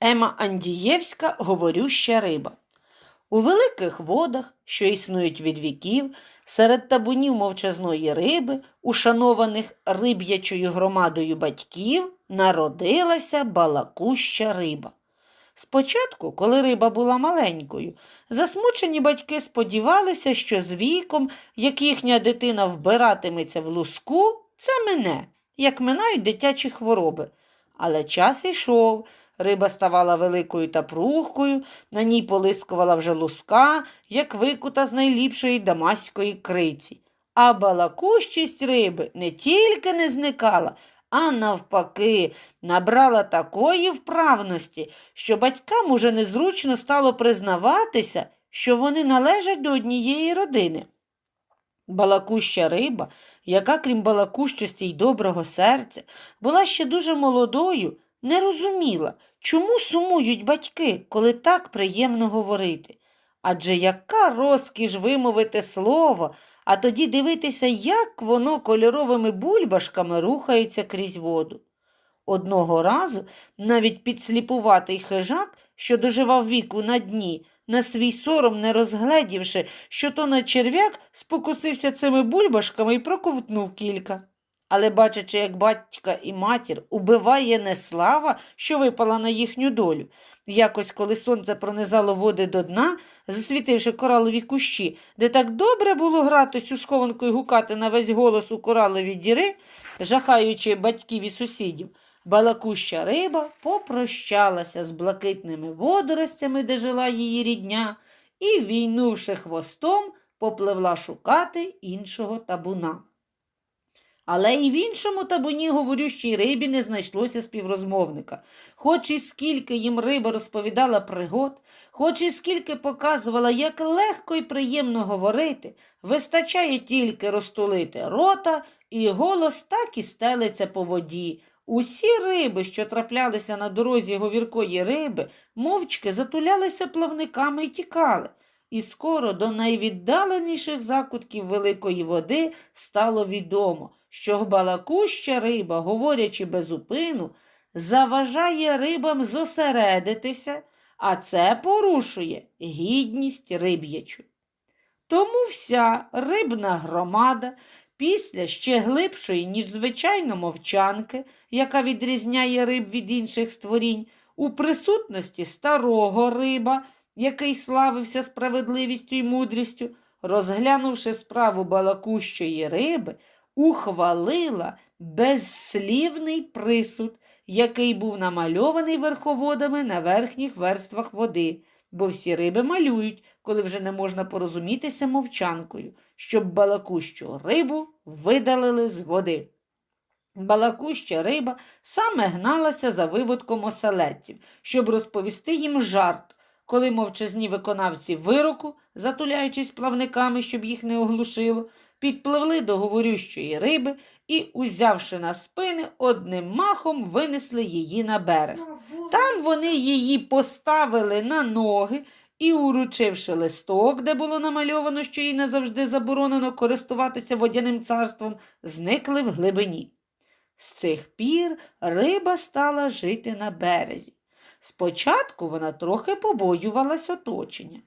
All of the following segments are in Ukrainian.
Ема Андієвська говорюща риба. У великих водах, що існують від віків, серед табунів мовчазної риби, ушанованих риб'ячою громадою батьків, народилася балакуща риба. Спочатку, коли риба була маленькою, засмучені батьки сподівалися, що з віком, як їхня дитина вбиратиметься в луску, це мине, як минають дитячі хвороби. Але час ішов, риба ставала великою та прухкою, на ній полискувала вже луска, як викута з найліпшої дамаської криці. А балакущість риби не тільки не зникала, а навпаки, набрала такої вправності, що батькам уже незручно стало признаватися, що вони належать до однієї родини. Балакуща риба, яка, крім балакущості й доброго серця, була ще дуже молодою, не розуміла, чому сумують батьки, коли так приємно говорити. Адже яка розкіш вимовити слово, а тоді дивитися, як воно кольоровими бульбашками рухається крізь воду. Одного разу навіть підсліпуватий хижак, що доживав віку на дні, на свій сором не розгледівши, що то на черв'як спокусився цими бульбашками і проковтнув кілька. Але, бачачи, як батька і матір убиває не слава, що випала на їхню долю. Якось, коли сонце пронизало води до дна, засвітивши коралові кущі, де так добре було гратись у схованку і гукати на весь голос у коралові діри, жахаючи батьків і сусідів, балакуща риба попрощалася з блакитними водоростями, де жила її рідня, і, війнувши хвостом, попливла шукати іншого табуна. Але і в іншому табуні говорющій рибі не знайшлося співрозмовника. Хоч і скільки їм риба розповідала пригод, хоч і скільки показувала, як легко і приємно говорити, вистачає тільки розтулити рота, і голос так і стелиться по воді. Усі риби, що траплялися на дорозі говіркої риби, мовчки затулялися плавниками і тікали. І скоро до найвіддаленіших закутків великої води стало відомо, що балакуща риба, говорячи без упину, заважає рибам зосередитися, а це порушує гідність риб'ячу. Тому вся рибна громада після ще глибшої, ніж звичайно мовчанки, яка відрізняє риб від інших створінь, у присутності старого риба, який славився справедливістю і мудрістю, розглянувши справу балакущої риби, ухвалила безслівний присуд, який був намальований верховодами на верхніх верствах води, бо всі риби малюють, коли вже не можна порозумітися мовчанкою, щоб балакущу рибу видалили з води. Балакуща риба саме гналася за виводком оселедців, щоб розповісти їм жарт, коли мовчазні виконавці вироку, затуляючись плавниками, щоб їх не оглушило, підпливли до говорющої риби і, узявши на спини, одним махом винесли її на берег. Там вони її поставили на ноги і, уручивши листок, де було намальовано, що їй назавжди заборонено користуватися водяним царством, зникли в глибині. З цих пір риба стала жити на березі. Спочатку вона трохи побоювалась оточення.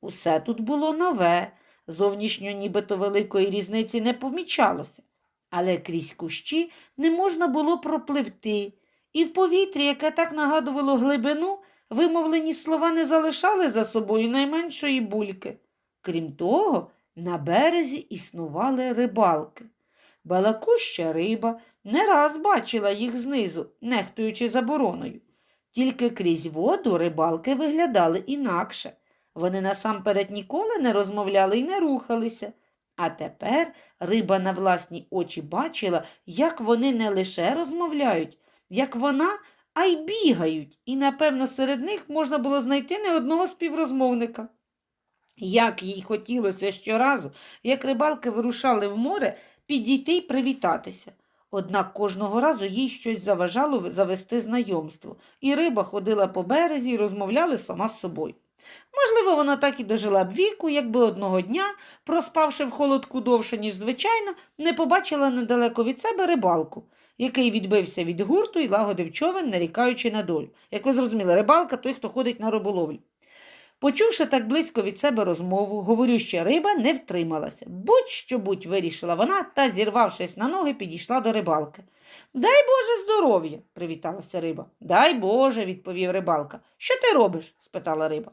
Усе тут було нове, зовнішньо нібито великої різниці не помічалося, але крізь кущі не можна було пропливти, і в повітрі, яке так нагадувало глибину, вимовлені слова не залишали за собою найменшої бульки. Крім того, на березі існували рибалки. Балакуща риба не раз бачила їх знизу, нехтуючи забороною. Тільки крізь воду рибалки виглядали інакше. Вони насамперед ніколи не розмовляли і не рухалися. А тепер риба на власні очі бачила, як вони не лише розмовляють, як вона, а й бігають, і, напевно, серед них можна було знайти не одного співрозмовника. Як їй хотілося щоразу, як рибалки вирушали в море, підійти й привітатися. Однак кожного разу їй щось заважало завести знайомство, і риба ходила по березі і розмовляли сама з собою. Можливо, вона так і дожила б віку, якби одного дня, проспавши в холодку довше, ніж звичайно, не побачила недалеко від себе рибалку. який відбився від гурту і лагодив човен, нарікаючи на долю. Як ви зрозуміли, рибалка той, хто ходить на риболовлю. Почувши так близько від себе розмову, говорюща риба не втрималася. Будь-що будь вирішила вона та, зірвавшись на ноги, підійшла до рибалки. Дай Боже здоров'я, привіталася риба. Дай Боже, відповів рибалка. Що ти робиш? спитала риба.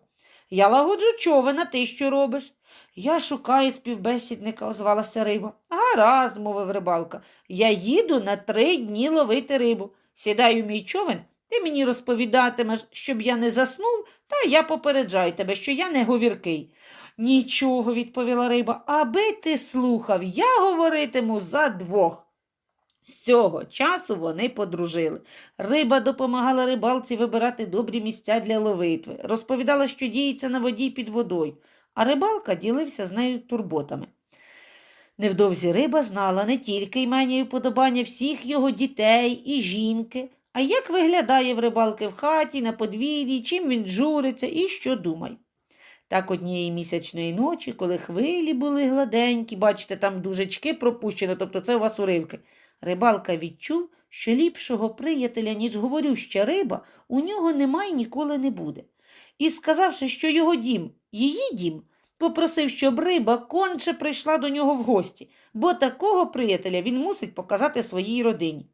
Я лагоджу човен, а ти що робиш? Я шукаю співбесідника, озвалася риба. Гаразд, мовив рибалка. Я їду на три дні ловити рибу. Сідай у мій човен, ти мені розповідатимеш, щоб я не заснув, та я попереджаю тебе, що я не говіркий. Нічого, відповіла риба, аби ти слухав, я говоритиму за двох. З цього часу вони подружили. Риба допомагала рибалці вибирати добрі місця для ловитви, розповідала, що діється на воді під водою, а рибалка ділився з нею турботами. Невдовзі риба знала не тільки імені і вподобання всіх його дітей і жінки, а як виглядає в рибалки в хаті, на подвір'ї, чим він журиться і що думає. Так однієї місячної ночі, коли хвилі були гладенькі, бачите, там дужечки пропущено, тобто це у вас уривки. Рибалка відчув, що ліпшого приятеля, ніж говорюща риба, у нього немає і ніколи не буде. І, сказавши, що його дім, її дім, попросив, щоб риба конче прийшла до нього в гості, бо такого приятеля він мусить показати своїй родині.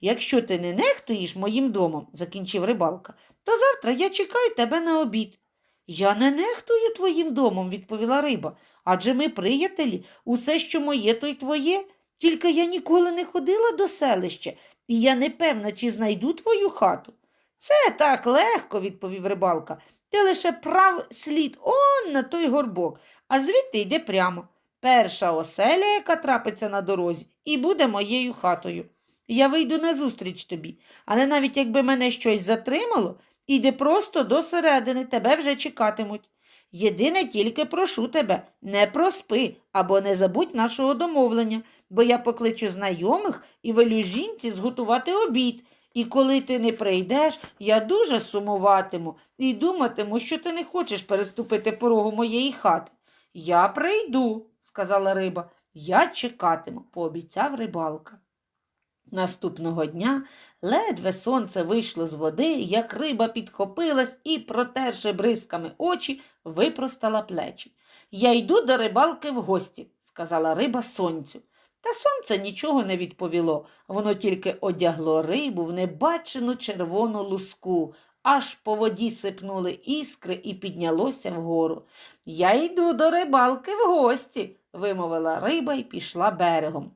Якщо ти не нехтуєш моїм домом, закінчив рибалка, то завтра я чекаю тебе на обід. Я не нехтую твоїм домом, відповіла риба, адже ми приятелі, усе, що моє, то й твоє. Тільки я ніколи не ходила до селища, і я не певна, чи знайду твою хату. Це так легко, відповів рибалка. Ти лише прав слід он на той горбок, а звідти йде прямо. Перша оселя, яка трапиться на дорозі, і буде моєю хатою. Я вийду назустріч тобі, але навіть якби мене щось затримало, іди просто до середини, тебе вже чекатимуть. Єдине тільки прошу тебе, не проспи або не забудь нашого домовлення, бо я покличу знайомих і велю жінці зготувати обід. І коли ти не прийдеш, я дуже сумуватиму і думатиму, що ти не хочеш переступити порогу моєї хати. Я прийду, сказала риба. Я чекатиму, пообіцяв рибалка. Наступного дня ледве сонце вийшло з води, як риба підхопилась і, протерши бризками очі, випростала плечі. Я йду до рибалки в гості, сказала риба сонцю. Та сонце нічого не відповіло, воно тільки одягло рибу в небачену червону луску, аж по воді сипнули іскри і піднялося вгору. Я йду до рибалки в гості, вимовила риба і пішла берегом.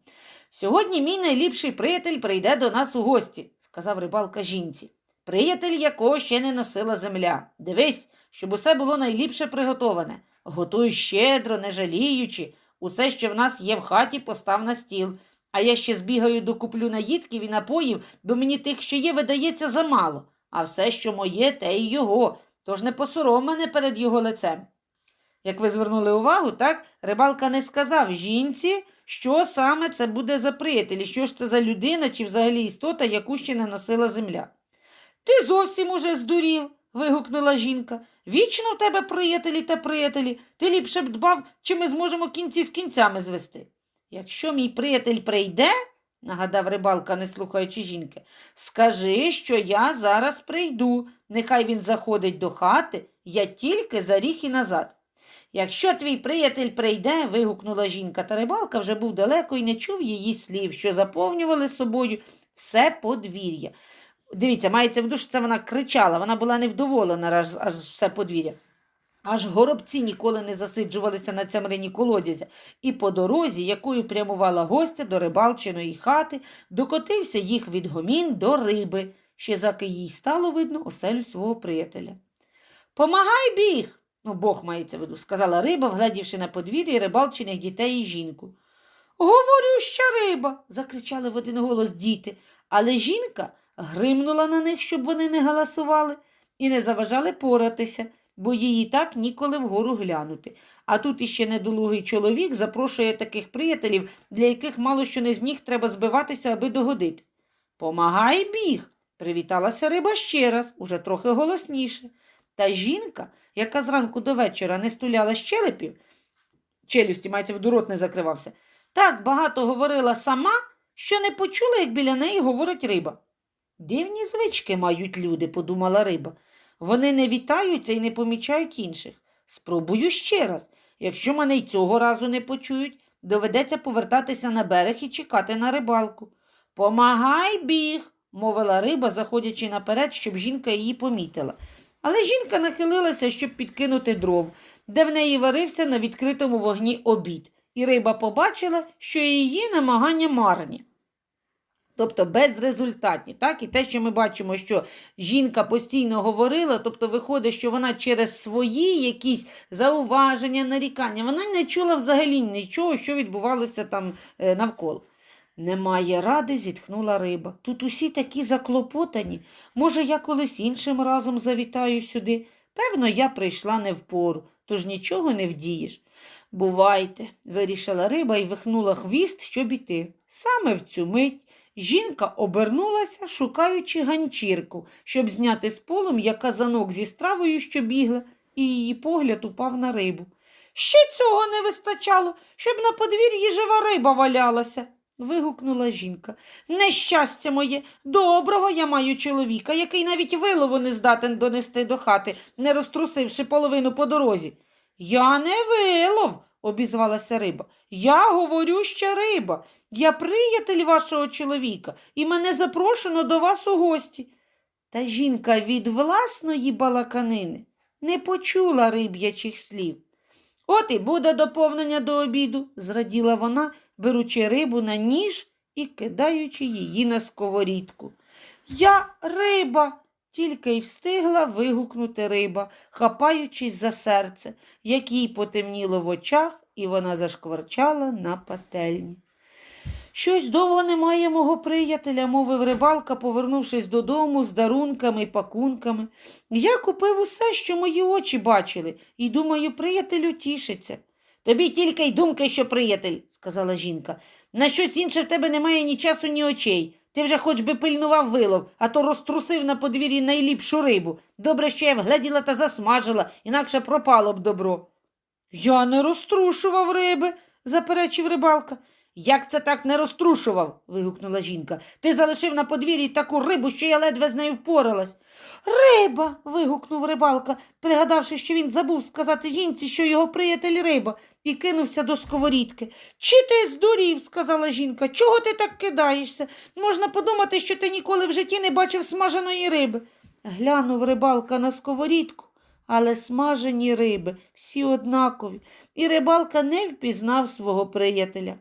Сьогодні мій найліпший приятель прийде до нас у гості, сказав рибалка жінці. Приятель, якого ще не носила земля. Дивись, щоб усе було найліпше приготоване. Готуй щедро, не жаліючи. Усе, що в нас є в хаті, постав на стіл. А я ще збігаю докуплю наїдків і напоїв, бо мені тих, що є, видається замало. А все, що моє, те й його. Тож не посором мене перед його лицем. Як ви звернули увагу, так, рибалка не сказав жінці, що саме це буде за приятель, що ж це за людина чи взагалі істота, яку ще не носила земля. Ти зовсім уже здурів. вигукнула жінка. Вічно в тебе приятелі та приятелі. Ти ліпше б дбав, чи ми зможемо кінці з кінцями звести. Якщо мій приятель прийде, нагадав рибалка, не слухаючи жінки, скажи, що я зараз прийду. Нехай він заходить до хати, я тільки за ріг і назад. Якщо твій приятель прийде, вигукнула жінка, та рибалка вже був далеко і не чув її слів, що заповнювали собою все подвір'я. Дивіться, мається в що це вона кричала, вона була невдоволена аж, аж все подвір'я. Аж горобці ніколи не засиджувалися на цямрині колодязя, і по дорозі, якою прямувала гостя до рибалчиної хати, докотився їх від гомін до риби, ще заки їй стало видно оселю свого приятеля. Помагай біг, ну Бог мається в виду, сказала риба, вгледівши на подвір'я рибалчиних дітей і жінку. Говорюща риба. закричали в один голос діти, але жінка гримнула на них, щоб вони не галасували, і не заважали поратися, бо і так ніколи вгору глянути. А тут іще недолугий чоловік запрошує таких приятелів, для яких мало що не з ніг треба збиватися, аби догодити. Помагай біг, привіталася риба ще раз, уже трохи голосніше. Та жінка, яка зранку до вечора не стуляла щелепів, челюсті, мається в рот не закривався, так багато говорила сама, що не почула, як біля неї говорить риба. Дивні звички мають люди, подумала риба. Вони не вітаються і не помічають інших. Спробую ще раз. Якщо мене й цього разу не почують, доведеться повертатися на берег і чекати на рибалку. Помагай біг, мовила риба, заходячи наперед, щоб жінка її помітила. Але жінка нахилилася, щоб підкинути дров, де в неї варився на відкритому вогні обід, і риба побачила, що її намагання марні. Тобто безрезультатні. Так? І те, що ми бачимо, що жінка постійно говорила, тобто виходить, що вона через свої якісь зауваження, нарікання, вона не чула взагалі нічого, що відбувалося там е, навколо. Немає ради, зітхнула риба. Тут усі такі заклопотані. Може, я колись іншим разом завітаю сюди. Певно, я прийшла не впору, тож нічого не вдієш. Бувайте, вирішила риба і вихнула хвіст, щоб іти. Саме в цю мить жінка обернулася, шукаючи ганчірку, щоб зняти з полум'я казанок зі стравою, що бігла, і її погляд упав на рибу. Ще цього не вистачало, щоб на подвір'ї жива риба валялася. Вигукнула жінка. Нещастя моє, доброго я маю чоловіка, який навіть вилову не здатен донести до хати, не розтрусивши половину по дорозі. Я не вилов, обізвалася риба. Я говорю ще риба. Я приятель вашого чоловіка, і мене запрошено до вас у гості. Та жінка від власної балаканини не почула риб'ячих слів. От і буде доповнення до обіду, зраділа вона, беручи рибу на ніж і кидаючи її на сковорідку. Я риба, тільки й встигла вигукнути риба, хапаючись за серце, як їй потемніло в очах, і вона зашкварчала на пательні. Щось довго немає мого приятеля, мовив рибалка, повернувшись додому з дарунками й пакунками. Я купив усе, що мої очі бачили, і думаю, приятелю тішиться. Тобі тільки й думки, що приятель, сказала жінка. На щось інше в тебе немає ні часу, ні очей. Ти вже хоч би пильнував вилов, а то розтрусив на подвір'ї найліпшу рибу. Добре, що я вгледіла та засмажила, інакше пропало б добро. Я не розтрушував риби, заперечив рибалка. Як це так не розтрушував? вигукнула жінка. Ти залишив на подвір'ї таку рибу, що я ледве з нею впоралась. Риба. вигукнув рибалка, пригадавши, що він забув сказати жінці, що його приятель риба, і кинувся до сковорідки. Чи ти здурів? сказала жінка. Чого ти так кидаєшся? Можна подумати, що ти ніколи в житті не бачив смаженої риби. Глянув рибалка на сковорідку. Але смажені риби всі однакові, і рибалка не впізнав свого приятеля.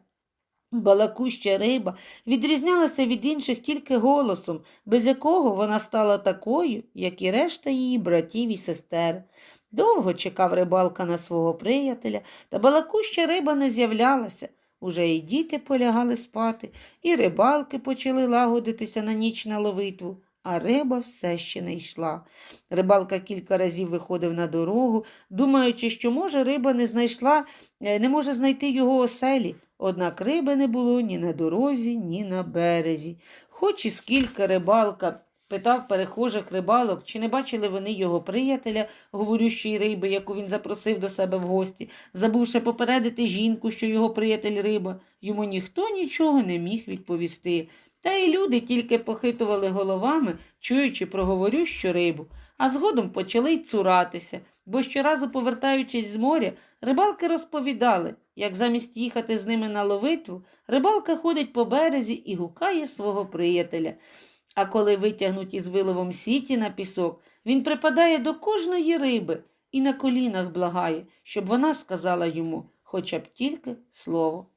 Балакуща риба відрізнялася від інших тільки голосом, без якого вона стала такою, як і решта її братів і сестер. Довго чекав рибалка на свого приятеля, та балакуща риба не з'являлася. Уже і діти полягали спати, і рибалки почали лагодитися на ніч на ловитву, а риба все ще не йшла. Рибалка кілька разів виходив на дорогу, думаючи, що, може, риба не знайшла, е, не може знайти його оселі. Однак риби не було ні на дорозі, ні на березі. Хоч і скільки рибалка питав перехожих рибалок, чи не бачили вони його приятеля, говорющої риби, яку він запросив до себе в гості, забувши попередити жінку, що його приятель риба, йому ніхто нічого не міг відповісти. Та й люди тільки похитували головами, чуючи про говорющу рибу, а згодом почали й цуратися, бо щоразу, повертаючись з моря, рибалки розповідали, як замість їхати з ними на ловитву, рибалка ходить по березі і гукає свого приятеля. А коли витягнуть із виловом сіті на пісок, він припадає до кожної риби і на колінах благає, щоб вона сказала йому хоча б тільки слово.